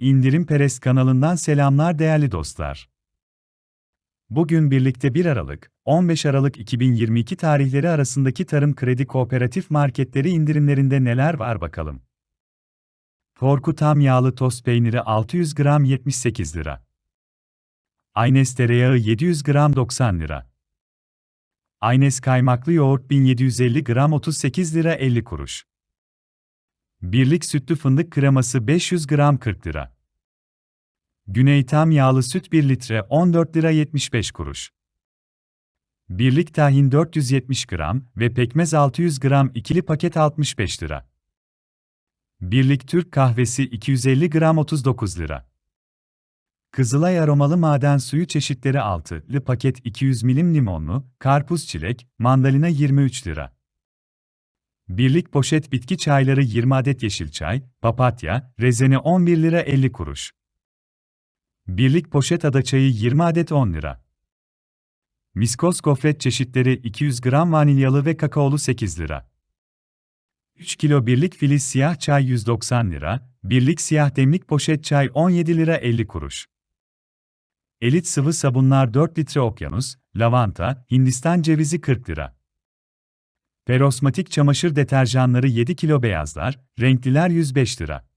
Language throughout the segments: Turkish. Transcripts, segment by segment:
İndirim Perest kanalından selamlar değerli dostlar. Bugün birlikte 1 Aralık, 15 Aralık 2022 tarihleri arasındaki tarım kredi kooperatif marketleri indirimlerinde neler var bakalım. Torku tam yağlı tost peyniri 600 gram 78 lira. Aynes tereyağı 700 gram 90 lira. Aynes kaymaklı yoğurt 1750 gram 38 lira 50 kuruş. Birlik sütlü fındık kreması 500 gram 40 lira. Güney tam yağlı süt 1 litre 14 lira 75 kuruş. Birlik tahin 470 gram ve pekmez 600 gram ikili paket 65 lira. Birlik Türk kahvesi 250 gram 39 lira. Kızılay aromalı maden suyu çeşitleri 6'lı paket 200 milim limonlu, karpuz çilek, mandalina 23 lira. Birlik poşet bitki çayları 20 adet yeşil çay, papatya, rezene 11 lira 50 kuruş. Birlik poşet ada çayı 20 adet 10 lira. Miskos gofret çeşitleri 200 gram vanilyalı ve kakaolu 8 lira. 3 kilo birlik filiz siyah çay 190 lira, birlik siyah demlik poşet çay 17 lira 50 kuruş. Elit sıvı sabunlar 4 litre okyanus, lavanta, Hindistan cevizi 40 lira. Perosmatik çamaşır deterjanları 7 kilo beyazlar, renkliler 105 lira.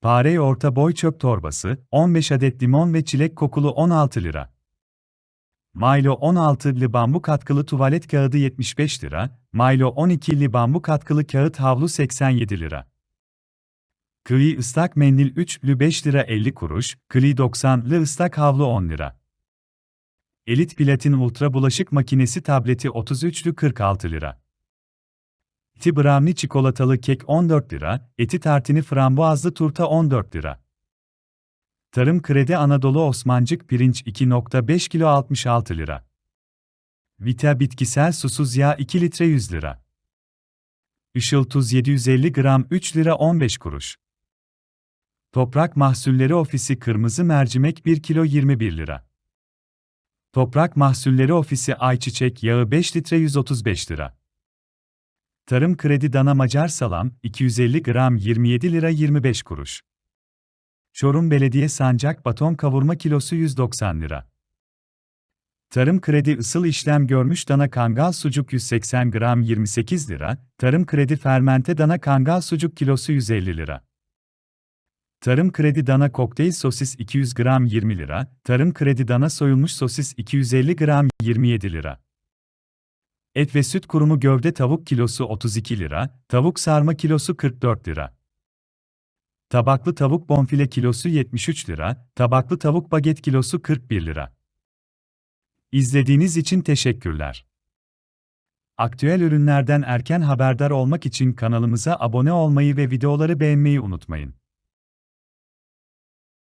Pare orta boy çöp torbası, 15 adet limon ve çilek kokulu 16 lira. Milo 16'lı bambu katkılı tuvalet kağıdı 75 lira, Milo 12'li bambu katkılı kağıt havlu 87 lira. Kli ıslak mendil 3'lü 5 lira 50 kuruş, Kli 90'lı ıslak havlu 10 lira. Elit Platin Ultra bulaşık makinesi tableti 33'lü 46 lira. Eti brownie çikolatalı kek 14 lira, eti tartini frambuazlı turta 14 lira. Tarım Kredi Anadolu Osmancık pirinç 2.5 kilo 66 lira. Vita bitkisel susuz yağ 2 litre 100 lira. Işıl tuz 750 gram 3 lira 15 kuruş. Toprak Mahsulleri Ofisi kırmızı mercimek 1 kilo 21 lira. Toprak Mahsulleri Ofisi ayçiçek yağı 5 litre 135 lira. Tarım Kredi Dana Macar Salam 250 gram 27 lira 25 kuruş. Çorum Belediye Sancak Baton Kavurma kilosu 190 lira. Tarım Kredi ısıl işlem görmüş dana kangal sucuk 180 gram 28 lira, Tarım Kredi fermente dana kangal sucuk kilosu 150 lira. Tarım Kredi dana kokteyl sosis 200 gram 20 lira, Tarım Kredi dana soyulmuş sosis 250 gram 27 lira. Et ve süt kurumu gövde tavuk kilosu 32 lira, tavuk sarma kilosu 44 lira. Tabaklı tavuk bonfile kilosu 73 lira, tabaklı tavuk baget kilosu 41 lira. İzlediğiniz için teşekkürler. Aktüel ürünlerden erken haberdar olmak için kanalımıza abone olmayı ve videoları beğenmeyi unutmayın.